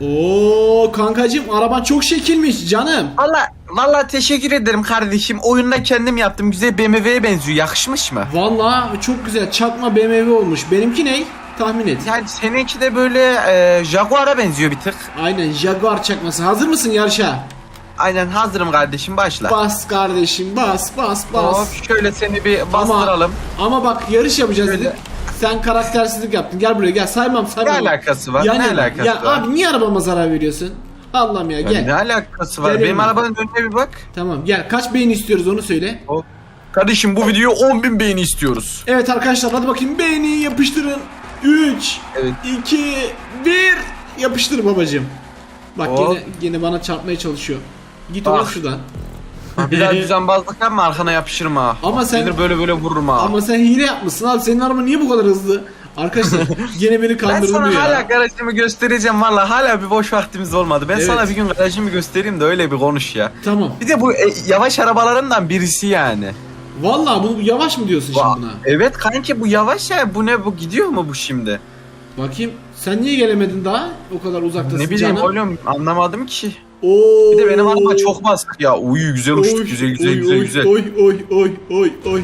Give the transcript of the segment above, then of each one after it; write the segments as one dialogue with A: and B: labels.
A: Oo kankacım araban çok şekilmiş canım.
B: Valla valla teşekkür ederim kardeşim. Oyunda kendim yaptım. Güzel BMW'ye benziyor. Yakışmış mı?
A: Vallahi çok güzel çakma BMW olmuş. Benimki ne? Tahmin et.
B: Yani seninki de böyle e, Jaguar'a benziyor bir tık.
A: Aynen Jaguar çakması. Hazır mısın yarışa?
B: Aynen hazırım kardeşim başla.
A: Bas kardeşim bas bas bas.
B: Hop, şöyle seni bir bastıralım.
A: Ama bak yarış yapacağız
B: Şöyle.
A: dedik. Sen karaktersizlik yaptın. Gel buraya gel saymam
B: Ne
A: saymam.
B: alakası var?
A: Yani-
B: ne alakası
A: ya
B: var?
A: abi niye arabama zarar veriyorsun? Allah'ım ya
B: Ya
A: gel.
B: ne alakası var?
A: Gel
B: Benim arabanın önüne bir bak.
A: Tamam gel. Kaç beğeni istiyoruz onu söyle.
B: Hop. Kardeşim bu videoya 10.000 beğeni istiyoruz.
A: Evet arkadaşlar hadi bakayım beğeni yapıştırın. 3
B: Evet.
A: 2 1 yapıştır babacığım. Bak
B: Hop.
A: gene, gene bana çarpmaya çalışıyor. Git
B: Ah.
A: oğlum şuradan.
B: Bir daha düzenbazlık yapma arkana yapışırım ha.
A: Ama sen-
B: Gelir böyle böyle vururum ha.
A: Ama sen hile yapmışsın abi. Senin araba niye bu kadar hızlı? Arkadaşlar gene beni
B: ben
A: kandırılıyor
B: sana
A: ya.
B: hala garajımı göstereceğim valla hala bir boş vaktimiz olmadı. Ben
A: Evet.
B: sana bir gün garajımı göstereyim de öyle bir konuş ya.
A: Tamam.
B: Bir de bu e, yavaş arabalarından birisi yani.
A: Vallahi bu yavaş mı diyorsun şimdi buna?
B: Evet kanki bu yavaş ya bu ne bu gidiyor mu bu şimdi?
A: Bakayım. Sen niye gelemedin daha? O kadar uzaktasın
B: ne bileyim oğlum anlamadım ki.
A: Oo.
B: Bir de benim araba çok basık ya. Uy güzel uçtuk
A: Oy,
B: güzel güzel
A: oy,
B: güzel
A: oy,
B: güzel.
A: Oy oy oy oy oy.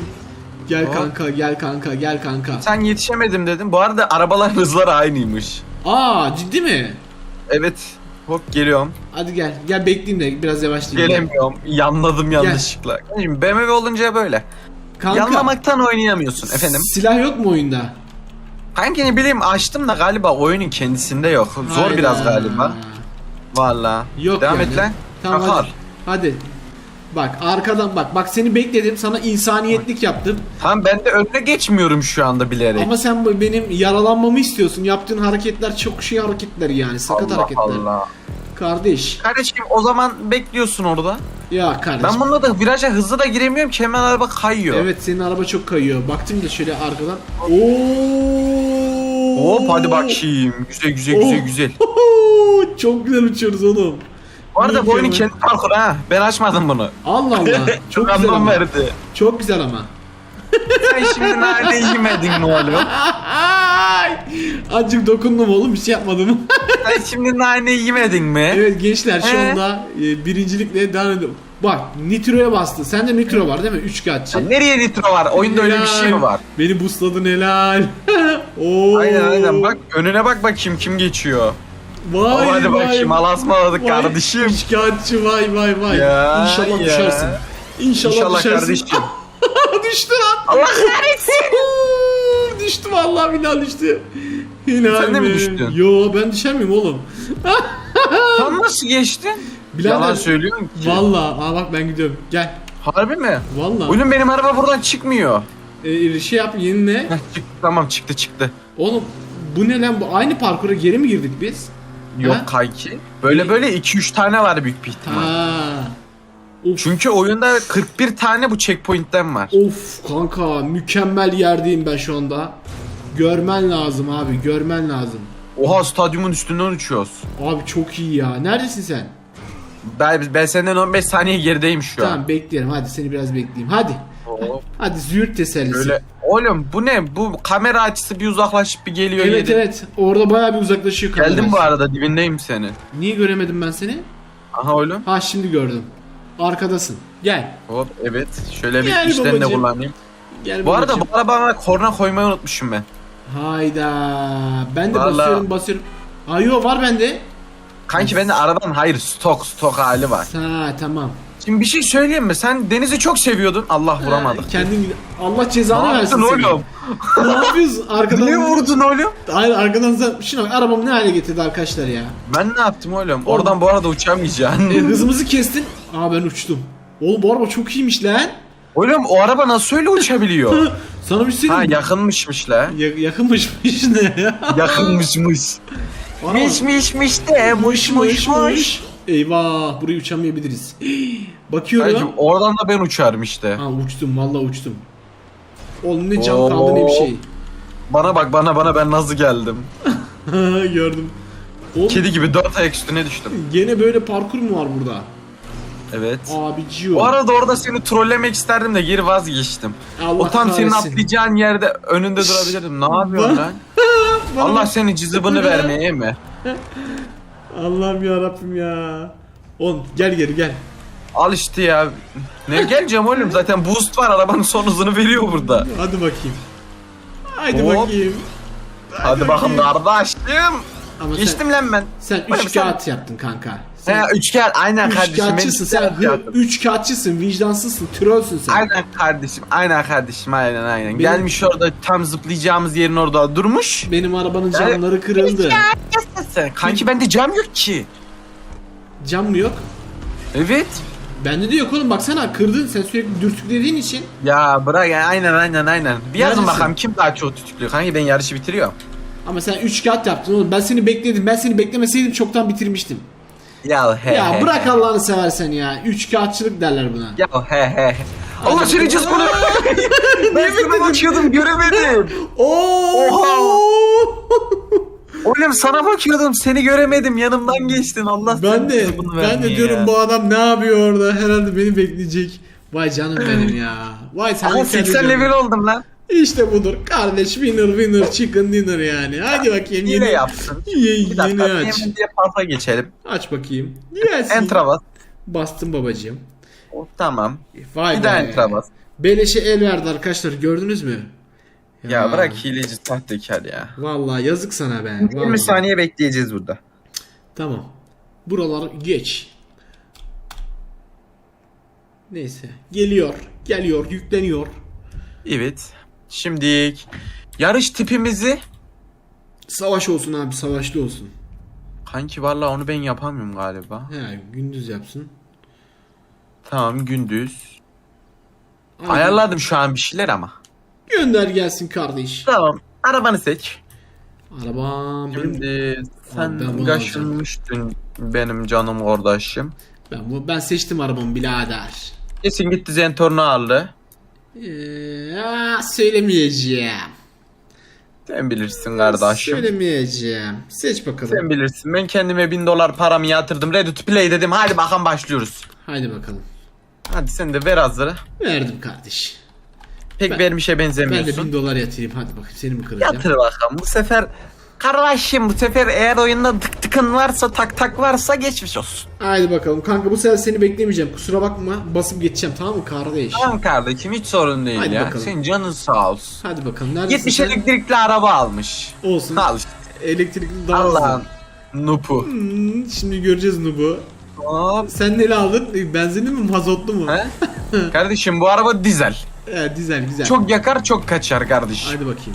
A: Gel
B: Hop.
A: kanka gel kanka gel kanka.
B: Sen yetişemedim dedim. Bu arada arabaların hızları aynıymış.
A: Aa ciddi mi?
B: Evet. Hop geliyorum.
A: Hadi gel. Gel bekleyeyim de biraz yavaşlayayım. Gel.
B: Gelemiyorum. Yanladım yanlışlıkla. Şimdi BMW olunca böyle.
A: Kanka.
B: Yanlamaktan oynayamıyorsun efendim.
A: Silah yok mu oyunda?
B: Kanki ne bileyim açtım da galiba oyunun kendisinde yok. Zor
A: Hayda.
B: biraz galiba. Valla.
A: Yok
B: Devam
A: yani.
B: et lan.
A: Tamam
B: Kakar.
A: hadi. Hadi. Bak arkadan bak. Bak seni bekledim. Sana insaniyetlik yaptım.
B: Tamam ben de önüne geçmiyorum şu anda bilerek.
A: Ama sen benim yaralanmamı istiyorsun. Yaptığın hareketler çok şey hareketler yani. Sakat
B: Allah
A: hareketler.
B: Allah.
A: Kardeş.
B: Kardeşim o zaman bekliyorsun orada.
A: Ya kardeş.
B: Ben bununla da viraja hızlı da giremiyorum ki hemen araba kayıyor.
A: Evet senin araba çok kayıyor. Baktım da şöyle arkadan. Oo.
B: Hop hadi bakayım. Güzel güzel güzel
A: Oh.
B: güzel.
A: Oo, çok güzel uçuyoruz oğlum.
B: Bu arada bu oyunun kendi parkuru ha. Ben açmadım bunu.
A: Allah Allah. Çok
B: Çok
A: güzel
B: anlam
A: ama.
B: verdi.
A: Çok güzel ama.
B: Sen şimdi nane yemedin oğlum?
A: Ay! Azıcık dokundum oğlum bir şey yapmadım.
B: Sen şimdi nane yemedin mi?
A: evet gençler şu
B: Ee?
A: anda e, birincilikle devam ediyorum. Bak nitroya bastı. Sende nitro var değil mi? Üç kağıtçı.
B: Ya Nereye nitro var? Oyunda öyle bir şey mi var?
A: Beni boostladın helal. Oo.
B: Aynen aynen bak önüne bak bakayım kim geçiyor.
A: Vay
B: hadi
A: vay.
B: bakayım alasmaladık
A: vay.
B: kardeşim.
A: Üç kağıtçı vay vay vay.
B: Ya,
A: İnşallah
B: ya.
A: düşersin. İnşallah,
B: İnşallah
A: düşersin.
B: kardeşim.
A: Düştü lan.
B: Allah kahretsin.
A: düştü vallahi Bilal düştü. Hilal
B: Sen de mi düştün?
A: Yo ben düşer miyim oğlum?
B: Sen nasıl geçtin?
A: Birader,
B: Yalan söylüyorsun ki.
A: Vallahi aa bak ben gidiyorum. Gel.
B: Harbi mi?
A: Vallahi.
B: Oğlum benim araba buradan çıkmıyor.
A: Ee, şey yap yenile.
B: Çıktı, tamam çıktı çıktı.
A: Oğlum bu ne lan bu aynı parkura geri mi girdik biz?
B: Yok
A: Ha?
B: kanki. Böyle böyle 2-3 tane var büyük bir ihtimal.
A: Ha. Of,
B: Çünkü oyunda 41 tane bu checkpoint'ten var.
A: of kanka mükemmel yerdeyim ben şu anda. Görmen lazım abi görmen lazım.
B: Oha stadyumun üstünden uçuyoruz.
A: Abi çok iyi ya. Neredesin sen?
B: Ben, ben senden 15 saniye gerideyim şu
A: Tamam
B: an.
A: beklerim hadi seni biraz bekleyeyim. Hadi.
B: Oo,
A: Hadi züğürt tesellisi.
B: Öyle. Oğlum bu ne? Bu kamera açısı bir uzaklaşıp bir geliyor.
A: Evet
B: yedi.
A: evet. Orada bayağı bir uzaklaşıyor kamera.
B: Geldim bu arada dibindeyim senin.
A: Niye göremedim ben seni?
B: Aha oğlum.
A: Ha şimdi gördüm. Arkadasın. Gel.
B: Hop evet. Şöyle bir
A: Gel
B: içten de
A: babacığım.
B: kullanayım.
A: Gel
B: Bu arada
A: babacığım.
B: bu arabama korna koymayı unutmuşum ben.
A: Hayda. Ben de
B: Vallahi.
A: basıyorum basıyorum. Ha yo var bende.
B: Kanki bende arabanın hayır stok stok hali var.
A: Ha tamam.
B: Şimdi bir şey söyleyeyim mi? Sen denizi çok seviyordun. Allah vuramadık.
A: Ha, kendin Allah cezanı
B: Ne
A: versin
B: yaptın
A: seni.
B: oğlum?
A: ne yapıyorsun arkadan?
B: Niye vurdun oğlum?
A: Hayır arkadan sen şuna bak, arabamı ne hale getirdi arkadaşlar ya.
B: Ben ne yaptım oğlum? Oradan bu arada uçamayacaksın.
A: E, hızımızı kestin. Aa ben uçtum. Oğlum bu araba çok iyiymiş lan.
B: oğlum o araba nasıl öyle uçabiliyor?
A: Sana bir şey
B: ha yakınmışmış la.
A: Ya- yakınmışmış ne ya?
B: Yakınmışmış.
A: Ana,
B: Miş miş miş de muş muş muş.
A: Eyvah burayı uçamayabiliriz. Bakıyorum.
B: Kanki oradan da ben uçarım işte.
A: Ha uçtum vallahi uçtum. Oğlum ne can
B: Oo.
A: kaldı ne bir şey.
B: Bana bak bana bana ben nasıl geldim.
A: Gördüm. Oğlum
B: Kedi gibi dört ayak üstüne düştüm.
A: gene böyle parkur mu var burada?
B: Evet.
A: Abiciyo.
B: Bu arada orada seni trollemek isterdim de geri vazgeçtim.
A: Allah
B: o tam senin
A: kahretsin.
B: atlayacağın yerde önünde durabilirdim. Ne yapıyorsun lan? Allah
A: bak.
B: senin cızıbını vermeye mi?
A: Allah'ım ya Rabbim ya. Oğlum gel geri gel.
B: Al işte ya. Ne geleceğim oğlum zaten boost var arabanın son hızını veriyor burada.
A: Hadi bakayım. Haydi
B: Hop.
A: bakayım.
B: Hadi bakın kardeşim.
A: Ama sen,
B: Geçtim lan ben.
A: sen
B: Oğlum
A: üç
B: sen-
A: kağıt yaptın kanka. Sen
B: He üç kağıt aynen
A: üç
B: kardeşim. Üç
A: sen. Hı,
B: yaptım.
A: üç kağıtçısın, vicdansızsın, trollsün sen.
B: Aynen kardeşim, aynen kardeşim, aynen aynen. Gelmiş orada tam zıplayacağımız yerin orada durmuş.
A: Benim arabanın camları kırıldı.
B: Sen kanki bende cam yok ki.
A: Cam mı yok?
B: Evet.
A: Bende de yok oğlum baksana kırdın sen sürekli dürtüklediğin için.
B: Ya bırak ya aynen aynen aynen. Bir yazın
A: Neredesin?
B: bakalım kim daha çok tutukluyor. Kanki ben yarışı bitiriyorum.
A: Ama sen 3 kağıt yaptın oğlum. Ben seni bekledim. Ben seni beklemeseydim çoktan bitirmiştim.
B: Ya he
A: ya
B: he.
A: bırak Allah'ını seversen ya. 3 kağıtçılık derler buna.
B: Ya he he. Allah seni cız bunu. ben sana bakıyordum göremedim.
A: Oo!
B: Oğlum sana bakıyordum seni göremedim yanımdan geçtin Allah
A: ben de
B: cız bunu
A: ben de
B: vermeye
A: diyorum
B: ya.
A: bu adam ne yapıyor orada? Herhalde beni bekleyecek. Vay canım benim ya. Vay sen
B: Ama 80 level oldum lan.
A: İşte budur. Kardeş winner winner chicken dinner yani. Hadi bakayım
B: Yine yapsın.
A: Ye,
B: Bir dakika
A: yeni aç.
B: diye pasa geçelim.
A: Aç bakayım. Gelsin.
B: Enter'a bas.
A: Bastım babacığım.
B: Oh, Tamam.
A: Vay
B: Bir
A: be.
B: daha enter'a bas.
A: Beleşe el verdi arkadaşlar gördünüz mü?
B: Ya bırak hileci sahtekar ya.
A: Vallahi yazık sana be.
B: 20
A: vallahi.
B: saniye bekleyeceğiz burada.
A: Tamam. Buralar geç. Neyse. Geliyor. Geliyor. Yükleniyor.
B: Evet. Şimdi yarış tipimizi
A: Savaş olsun abi. Savaşlı olsun.
B: kanki valla onu ben yapamıyorum galiba.
A: He gündüz yapsın.
B: Tamam gündüz.
A: Aynen.
B: Ayarladım şu an bir şeyler ama.
A: Gönder gelsin kardeş.
B: Tamam. Arabanı seç.
A: Arabam benim.
B: Şimdi
A: ben
B: sen
A: bunu
B: kaşınmıştın benim canım kardeşim.
A: Ben bu ben seçtim arabamı birader.
B: Kesin gitti Zentorn'u aldı.
A: Ee, söylemeyeceğim.
B: Sen bilirsin kardeşim.
A: Söylemeyeceğim. Seç bakalım.
B: Sen bilirsin. Ben kendime bin dolar paramı yatırdım. Ready to play dedim. Hadi bakalım başlıyoruz.
A: Haydi bakalım.
B: Hadi sen de ver hazırı.
A: Verdim kardeş.
B: Pek
A: Ben-
B: vermişe
A: Ben de
B: benzemiyorsun.
A: bin dolar yatırayım. Hadi bakayım seni mi kıracağım?
B: Yatır bakalım. Bu sefer kardeşim bu sefer eğer oyunda tık tıkın varsa tak tak varsa geçmiş olsun.
A: Haydi bakalım. Kanka bu sefer seni beklemeyeceğim. Kusura bakma. Basıp geçeceğim tamam mı kardeş?
B: Tamam kardeşim hiç sorun değil
A: Hadi
B: ya.
A: bakalım.
B: Senin canın sağ olsun.
A: Hadi bakalım. Neredesin
B: 70
A: sen?
B: elektrikli araba almış.
A: Olsun.
B: Al işte.
A: Elektrikli daha
B: Allah'ın nupu.
A: Hmm, şimdi göreceğiz Nub'u.
B: Hop.
A: Sen neli aldın? E, Benzinli mi mazotlu mu?
B: He? kardeşim bu araba dizel.
A: Evet güzel güzel.
B: Çok yakar çok kaçar kardeş.
A: Haydi bakayım.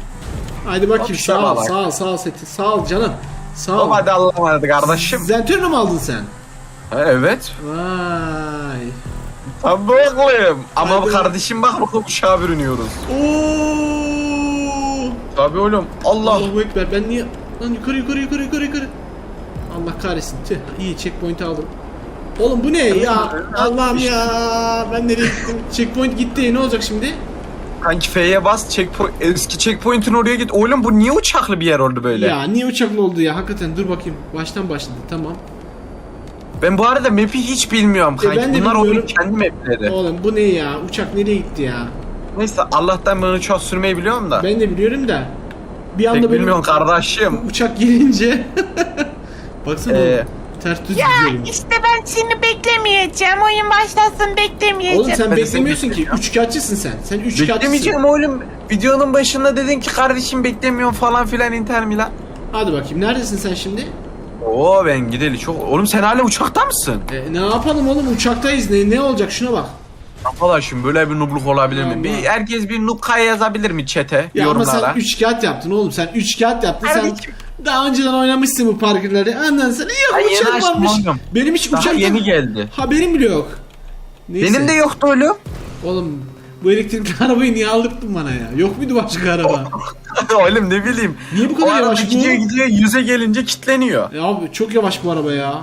A: Haydi bakayım.
B: Hop,
A: Sağ ol,
B: bak.
A: sağ ol, sağ ol Seti. Sağ ol canım. Sağ ol.
B: Hop hadi Allah'a emanet kardeşim.
A: Zenturno mu aldın sen?
B: Ha, Evet.
A: Vay.
B: Tabii oğlum. Ama
A: Hadi.
B: kardeşim bak bakalım uçağa bürünüyoruz.
A: Oo!
B: Tabii oğlum. Allah.
A: Allahu Ekber. Ben niye... Lan yukarı yukarı yukarı yukarı yukarı. Allah kahretsin. Tüh. İyi checkpoint aldım. Oğlum bu ne ya? Allah'ım ya. Ben nereye gittim? Checkpoint gitti. Ne olacak şimdi?
B: Kanki F'ye bas checkpoint, eski checkpoint'in oraya git. Oğlum bu niye uçaklı bir yer oldu böyle?
A: Ya niye uçaklı oldu ya? Hakikaten dur bakayım. Baştan başladı. Tamam.
B: Ben bu arada map'i hiç bilmiyorum kanki.
A: E, ben de
B: Bunlar
A: bilmiyorum.
B: kendi map'leri.
A: Oğlum bu ne ya? Uçak nereye gitti ya?
B: Neyse Allah'tan ben uçak sürmeyi biliyorum da.
A: Ben de biliyorum da. Bir anda böyle
B: bilmiyorum kardeşim.
A: uçak gelince Baksana
B: Ee,
A: oğlum, ters düz gidiyorum.
C: İşte ben seni beklemeyeceğim. Oyun başlasın beklemeyeceğim.
A: Oğlum sen
B: Ben de
A: beklemiyorsun
B: seni
A: ki.
B: bekliyorum.
A: Üçkağıtçısın sen. Sen üçkağıtçısın.
B: Beklemeyeceğim oğlum. Videonun başında dedin ki kardeşim beklemiyorum falan filan Inter Milan.
A: Hadi bakayım. Neredesin sen şimdi?
B: Oo ben gideli çok. Oğlum sen hala uçakta mısın?
A: E, ne yapalım oğlum? Uçaktayız. Ne ne olacak? Şuna bak.
B: Arkadaşım böyle bir nubluk olabilir mi? Bir herkes bir nukaya yazabilir mi chat'e
A: Ya ama
B: yorumlara?
A: sen üç kağıt yaptın oğlum. Sen üç kağıt yaptın. Sen
B: Kardeşim.
A: daha önceden oynamışsın bu parkurları. Ondan sonra
B: Ben
A: yok
B: yeni
A: uçak
B: açtım
A: varmış.
B: oğlum.
A: Benim hiç
B: Daha
A: uçaktan
B: yeni geldi.
A: haberim bile yok. Neyse.
B: Benim de yoktu oğlum.
A: Oğlum bu elektrikli arabayı niye aldırttın bana ya? Yok muydu başka araba?
B: oğlum ne bileyim.
A: Niye bu
B: O
A: kadar
B: arada
A: yavaş bu?
B: gidiyor gidiyor yüze gelince kitleniyor.
A: Ya abi çok yavaş bu araba ya.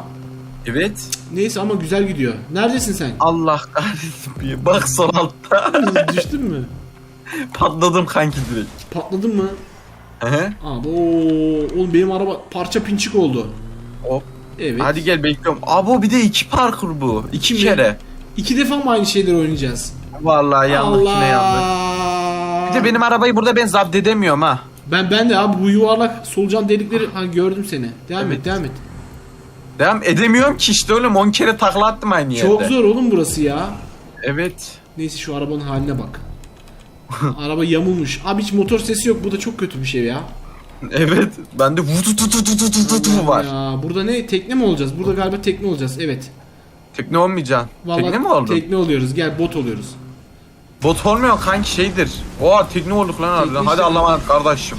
B: Evet.
A: Neyse ama güzel gidiyor. Neredesin sen?
B: Allah kahretsin bir bak son altta.
A: Düştün mü?
B: Patladım kanki direkt.
A: Patladın mı?
B: Hı.
A: Abi ooo oğlum benim araba parça pinçik oldu.
B: Hop.
A: Evet.
B: Hadi gel bekliyorum. Abo bir de iki parkur bu. İki
A: mi?
B: kere.
A: İki defa mı aynı şeyleri oynayacağız?
B: Vallahi yandık yine yandık.
A: Allah.
B: Bir de benim arabayı burada ben zapt edemiyorum ha.
A: Ben ben de abi bu yuvarlak solucan delikleri ha gördüm seni. Devam
B: Evet.
A: et devam et.
B: Devam edemiyorum ki işte oğlum 10 kere takla attım aynı yerde.
A: Çok zor oğlum burası ya.
B: Evet.
A: Neyse şu arabanın haline bak. Araba yamulmuş. Abi hiç motor sesi yok. Bu da çok kötü bir şey ya.
B: Evet. Bende vudu tu tu tu tu tu tu tu var.
A: Ya, burada ne? Tekne mi olacağız? Burada galiba tekne olacağız. Evet.
B: Tekne olmayacaksın.
A: Vallahi
B: Tekne mi oldun?
A: Tekne oluyoruz. Gel bot oluyoruz.
B: Bot olmuyor kanki şeydir. Oha tekne olduk lan harbiden. Hadi
A: işte.
B: Allah'a emanet kardeşim.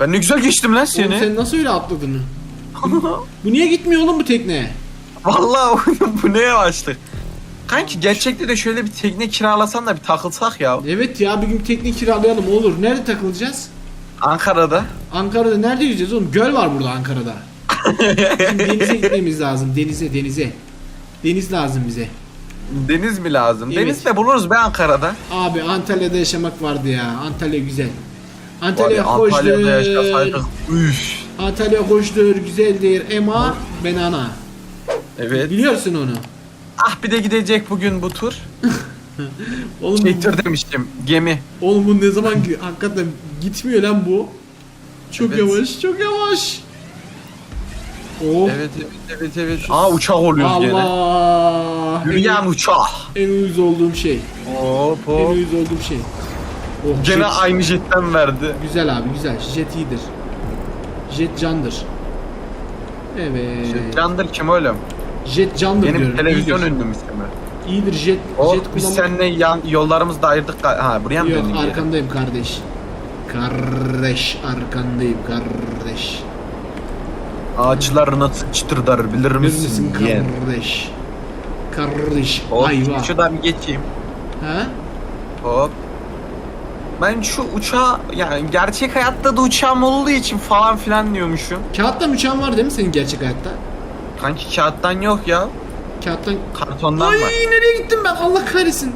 B: Ben ne güzel geçtim lan
A: Oğlum
B: seni.
A: sen nasıl öyle atladın? bu niye gitmiyor oğlum bu tekne?
B: Vallahi oğlum bu ne yavaşlık. Kanki gerçekte de şöyle bir tekne kiralasan da bir takılsak ya.
A: Evet ya bir gün tekne kiralayalım olur. Nerede takılacağız?
B: Ankara'da.
A: Ankara'da nerede yüzeceğiz oğlum? Göl var burada Ankara'da. Şimdi denize gitmemiz lazım. Denize, denize. Deniz lazım bize.
B: Deniz mi lazım?
A: Evet.
B: Deniz de buluruz be Ankara'da.
A: Abi Antalya'da yaşamak vardı ya. Antalya güzel. Antalya
B: ya, Antalya'da yaşasaydık. Üf.
A: Antalya hoşdur, güzeldir ama benana.
B: Evet.
A: Biliyorsun onu.
B: Ah bir de gidecek bugün bu tur.
A: Oğlum,
B: Şey tır demiştim. Gemi.
A: oğlum bu ne zaman ki hakikaten gitmiyor lan bu. Çok
B: Evet.
A: yavaş, çok yavaş. Oh.
B: Evet evet evet evet. Aa uçak oluyoruz gene.
A: Allah.
B: Yürüyen uçak.
A: En, en uyuz olduğum şey.
B: Hop
A: En
B: hop.
A: uyuz olduğum şey. Oh,
B: Gene
A: jet.
B: aynı jetten verdi.
A: Güzel abi güzel. Jet iyidir. Jet candır. Evet.
B: Candır kim oğlum?
A: Jet candır
B: Benim
A: diyorum.
B: televizyon
A: iyidir.
B: ünlü müsün mü?
A: İyidir jet.
B: Oh
A: jet
B: biz
A: kullanmak-
B: seninle yan, yollarımızı da ayırdık. Ha buraya mı
A: Yok
B: döndün
A: arkandayım kardeş. Kardeş arkandayım kardeş.
B: Ağaçlar nasıl çıtırdar bilir
A: Bilir
B: misin?
A: misin
B: yeğen?
A: kardeş? Kardeş
B: Hop
A: ayva.
B: şuradan geçeyim.
A: Ha?
B: Hop. Ben şu uçağa yani gerçek hayatta da uçağım olduğu için falan filan diyormuşum.
A: Kağıttan uçağın var değil mi senin gerçek hayatta?
B: Kanki kağıttan yok ya.
A: Kağıttan...
B: Kartondan
A: Ay
B: var.
A: nereye gittim ben Allah kahretsin.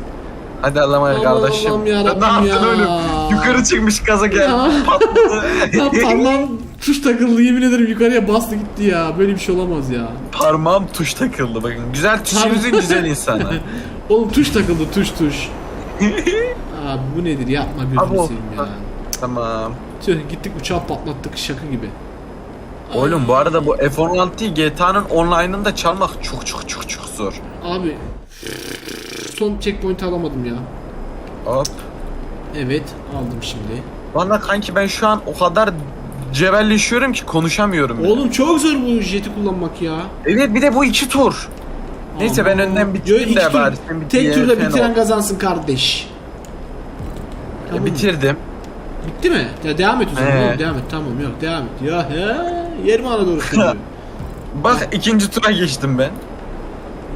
B: Hadi emanet
A: Aman
B: kardeşim.
A: Allah'ım yarabbim
B: ne yaptın
A: ya.
B: oğlum? Yukarı çıkmış gaza
A: Ya.
B: gel. Patladı.
A: Lan parmağım tuş takıldı yemin ederim yukarıya bastı gitti ya. Böyle bir şey olamaz ya.
B: Parmağım tuş takıldı bakın. Güzel tuşumuzun güzel insanı.
A: Oğlum tuş takıldı tuş tuş. Abi bu nedir yapma gözünü seveyim ya.
B: tamam.
A: Tüh gittik uçağı patlattık şaka gibi.
B: Oğlum bu arada bu F-16'yı GTA'nın online'ında çalmak çok çok çok çok zor.
A: Abi son checkpoint alamadım ya.
B: Hop.
A: Evet aldım şimdi.
B: Valla kanki ben şu an o kadar cebelleşiyorum ki konuşamıyorum. bile.
A: Oğlum çok zor bu jeti kullanmak ya.
B: Evet bir de bu iki tur. Neyse ben önden
A: Yo,
B: bitireyim
A: iki
B: de
A: tur-
B: bari. sen bir
A: Tek
B: diğer
A: turda bitiren
B: ol.
A: kazansın kardeş. Tamam.
B: Bitirdim.
A: Bitti mi? Ya devam et o zaman. Oğlum, devam et. Tamam yok devam et. Ya he. Yer mi ana doğru?
B: Bak ikinci tura geçtim ben.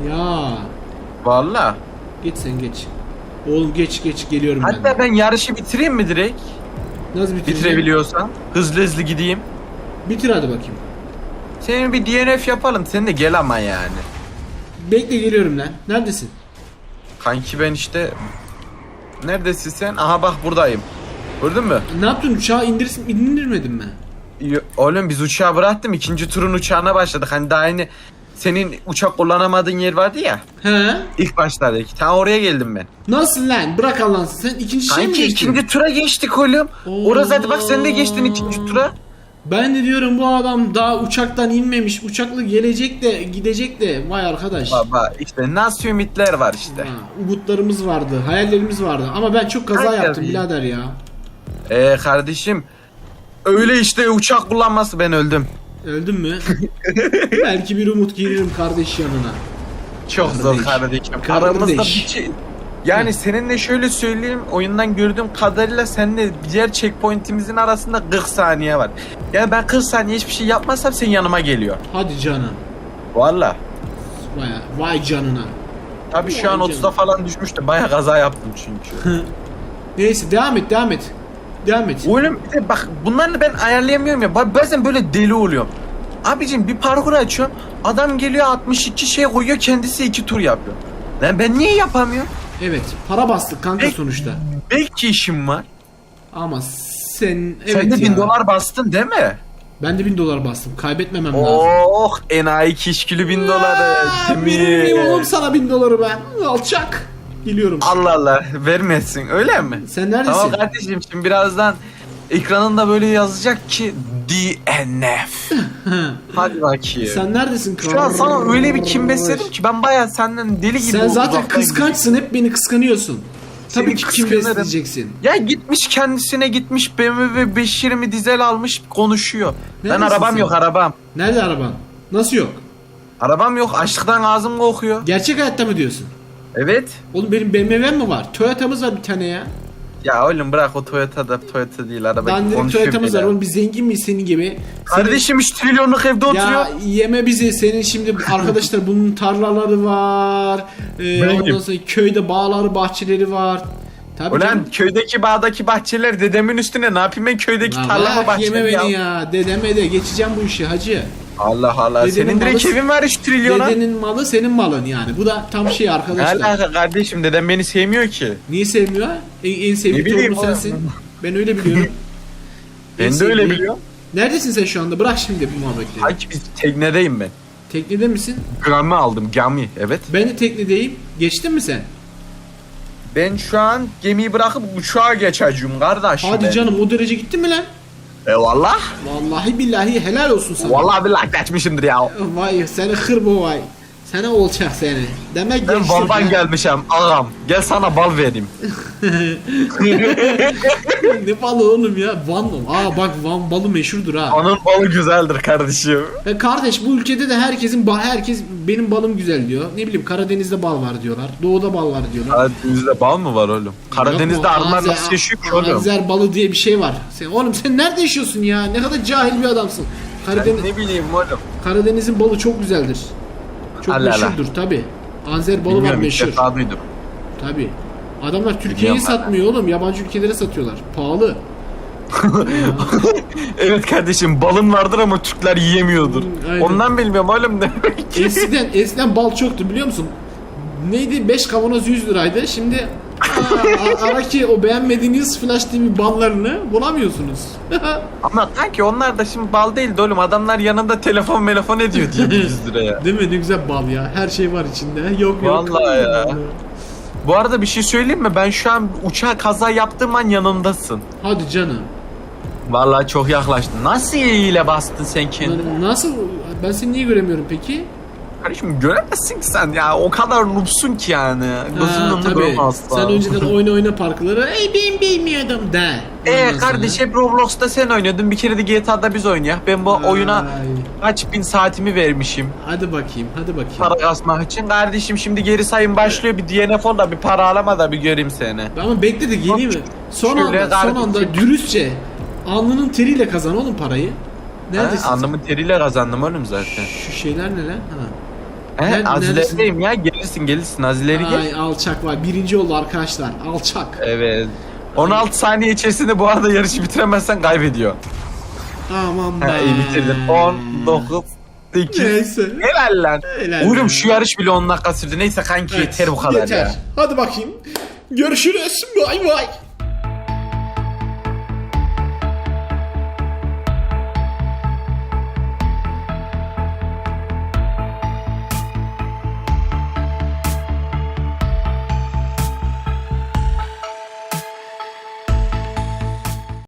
A: ya.
B: Valla.
A: Geç sen geç. Oğlum geç geç geliyorum ben.
B: Hatta ben yarışı bitireyim mi direkt?
A: Nasıl bitireceğim?
B: Bitirebiliyorsan. Hızlı hızlı gideyim.
A: Bitir hadi bakayım.
B: Senin bir DNF yapalım. Sen de gel ama yani.
A: Bekle geliyorum lan. Neredesin?
B: Kanki ben işte... Neredesin sen? Aha bak buradayım. Gördün mü?
A: Ne yaptın? Uçağı indirsin, indirmedin mi?
B: Yo- Oğlum biz uçağı bıraktım. ikinci turun uçağına başladık. Hani daha yeni senin uçak kullanamadığın yer vardı ya.
A: He?
B: İlk başlardaki. Tam oraya geldim ben.
A: Nasıl lan? Bırak Allah'ını sen ikinci şey mi
B: Kanki
A: geçtin?
B: ikinci tura geçtik oğlum.
A: Oo.
B: Orası hadi bak sen de geçtin ikinci tura.
A: Ben de diyorum bu adam daha uçaktan inmemiş. Uçakla gelecek de gidecek de. Vay arkadaş.
B: Baba işte nasıl ümitler var işte.
A: Ha, umutlarımız vardı, hayallerimiz vardı. Ama ben çok kaza
B: Hayır
A: yaptım
B: değil.
A: birader ya.
B: Ee kardeşim öyle işte uçak kullanması ben öldüm.
A: Öldün mü? Belki bir umut giririm kardeş yanına.
B: Çok zor
A: Kardeş.
B: kardeşim.
A: Kardeş.
B: Aramızda bir Yani seninle şöyle söyleyeyim oyundan gördüğüm kadarıyla seninle diğer checkpointimizin arasında 40 saniye var. Yani ben 40 saniye hiçbir şey yapmazsam sen yanıma geliyor.
A: Hadi canım.
B: Valla.
A: Vay, vay canına.
B: Tabii şu an
A: Vay
B: 30'a falan düşmüştü. Baya kaza yaptım çünkü.
A: Neyse devam et devam et. Devam et.
B: Oğlum bak bunları ben ayarlayamıyorum ya. Ba- Bazen böyle deli oluyorum. Abicim bir parkur açıyorum. Adam geliyor 62 şey koyuyor kendisi iki tur yapıyor. Lan ben niye yapamıyorum?
A: Evet para bastık kanka
B: Peki.
A: sonuçta.
B: Belki işim var.
A: Ama sen evet
B: Sen de
A: ya.
B: bin dolar bastın değil mi?
A: Ben de bin dolar bastım. Kaybetmemem lazım.
B: Oh enayi kişkülü bin doları.
A: Veririm oğlum sana bin doları ben. Alçak. Geliyorum.
B: Allah Allah vermezsin öyle mi?
A: Sen neredesin?
B: Tamam kardeşim şimdi birazdan ekranında böyle yazacak ki DNF. Hadi bakayım.
A: Sen neredesin
B: Şu an sana öyle bir kim besledim ki ben bayağı senden deli gibi
A: Sen zaten
B: uzaktayım.
A: kıskançsın hep beni kıskanıyorsun.
B: Seni
A: Tabii ki kim
B: kıskanırım.
A: besleyeceksin.
B: Ya gitmiş kendisine gitmiş BMW 520 dizel almış konuşuyor. ben
A: Neredesin
B: arabam
A: sen?
B: yok arabam.
A: Nerede araban? Nasıl yok?
B: Arabam yok açlıktan ağzım kokuyor.
A: Gerçek hayatta mı diyorsun?
B: Evet.
A: Oğlum benim BMW'm mi var? Toyota'mız var bir tane ya.
B: Ya oğlum bırak o Toyota da Toyota değil araba.
A: Dandirik
B: konuşuyor
A: Toyota'mız var. Oğlum biz zengin miyiz senin gibi?
B: Kardeşim 3 trilyonluk evde oturuyor.
A: Ya yeme bizi. Senin şimdi arkadaşlar bunun tarlaları var. Ee, ondan sonra köyde bağları, bahçeleri var. Tabii
B: Ulan
A: canım.
B: köydeki bağdaki bahçeler dedemin üstüne ne yapayım ben köydeki
A: Lan
B: tarlama
A: bırak,
B: bahçemi
A: yeme
B: ya.
A: beni ya. Dedeme de geçeceğim bu işi hacı.
B: Allah Allah
A: Dedenin
B: senin direkt
A: malı-
B: evin var 3 trilyona.
A: Dedenin malı senin malın yani. Bu da tam şey
B: Ne
A: arkadaşlar.
B: alaka kardeşim dedem beni sevmiyor ki.
A: Niye sevmiyor? En, en sevdiği
B: Ne bileyim
A: torunu
B: oğlum.
A: sensin. Ben öyle biliyorum. En
B: Ben de öyle
A: sevdiği-
B: biliyorum.
A: Neredesin sen şu anda? Bırak şimdi bu muhabbetleri.
B: Hangi biz teknedeyim ben.
A: Teknede misin?
B: Gramı aldım gami evet.
A: Ben de teknedeyim. Geçtin mi sen?
B: Ben şu an gemiyi bırakıp uçağa geçeceğim kardeş.
A: Hadi
B: ben.
A: canım o derece gittin mi lan?
B: Eyvallah.
A: Vallahi billahi helal olsun sana.
B: Vallahi billahi geçmişimdir ya.
A: Vay seni hırbo vay. Sana olacak seni. Demek
B: Ben
A: geçtin
B: Van'dan
A: ha.
B: gelmişim ağam. Gel sana bal vereyim.
A: ne balı oğlum ya? Van mı? Aa bak Van balı meşhurdur ha.
B: Onun balı güzeldir kardeşim.
A: E kardeş bu ülkede de herkesin ba- herkes benim balım güzel diyor. Ne bileyim Karadeniz'de bal var diyorlar. Doğuda bal var diyorlar.
B: Karadeniz'de bal mı var oğlum? Karadeniz'de
A: Yok mu?
B: arılar nasıl yaşıyor ki oğlum?
A: Anzer balı diye bir şey var. Sen oğlum sen nerede yaşıyorsun ya? Ne kadar cahil bir adamsın.
B: Ben
A: Karadeniz
B: ne bileyim oğlum.
A: Karadeniz'in balı çok güzeldir. Çok
B: Allah Allah.
A: meşhurdur tabi. Anzer balı var
B: Bilmiyorum ilk
A: meşhur.
B: defa duydum.
A: Tabi. Adamlar Türkiye'yi satmıyor oğlum. Yabancı ülkelere satıyorlar. Pahalı.
B: Evet kardeşim balın vardır ama Türkler yiyemiyordur.
A: Hmm, aynen.
B: Ondan bilmiyorum oğlum demek ki.
A: eskiden eskiden bal çoktu biliyor musun? Neydi? 5 kavanoz 100 liraydı. Şimdi aa, ara ki o beğenmediğiniz Flash TV ballarını bulamıyorsunuz.
B: Ama kanki onlar da şimdi bal değil de oğlum adamlar yanında telefon telefon ediyor diye 100 liraya.
A: Değil mi? Ne güzel bal ya. Her şey var içinde. Yok yok.
B: Vallahi ya. Bu arada bir şey söyleyeyim mi? Ben şu an uçağa kaza yaptığım an yanımdasın.
A: Hadi canım.
B: Vallahi çok yaklaştın. Nasıl ile bastın sen kendini?
A: Nasıl? Ben seni niye göremiyorum peki?
B: Kardeşim göremezsin ki sen ya. O kadar noobsun ki yani. Gözünün
A: Ha,
B: önünde
A: tabii. Sen önceden oyna oyna parkları. Ey ben bilmiyordum de.
B: Ee
A: Ondan
B: kardeş
A: sonra-
B: hep Roblox'ta sen oynuyordun. Bir kere de GTA'da biz oynayak. Ben bu oyuna
A: Ay.
B: kaç bin saatimi vermişim.
A: Hadi bakayım, hadi bakayım.
B: Para kasmak için. Kardeşim şimdi geri sayım başlıyor. Bir DNF ol da bir para alama da bir göreyim seni.
A: Ama bekle de geleyim mi? Son
B: Şöyle
A: anda, son
B: kardeşim.
A: anda dürüstçe alnının teriyle kazan oğlum parayı. Neredesin?
B: Ha, Anlamın teriyle kazandım oğlum zaten.
A: Şu şeyler ne lan? Ha.
B: He,
A: Nerede-
B: azilerdeyim ya. Gelirsin gelirsin azileri gel.
A: Ay alçak var. Birinci oldu arkadaşlar. Alçak.
B: Evet. 16 saniye içerisinde bu arada yarışı bitiremezsen kaybediyor.
A: Aman be.
B: Ha, iyi bitirdin. 10, 9, 8.
A: Neyse.
B: Helal lan.
A: Helal
B: Oğlum şu yarış bile 10 dakika sürdü. Neyse kanki
A: Evet,
B: yeter bu kadar
A: yeter.
B: ya.
A: Hadi bakayım. Görüşürüz. Bay bay.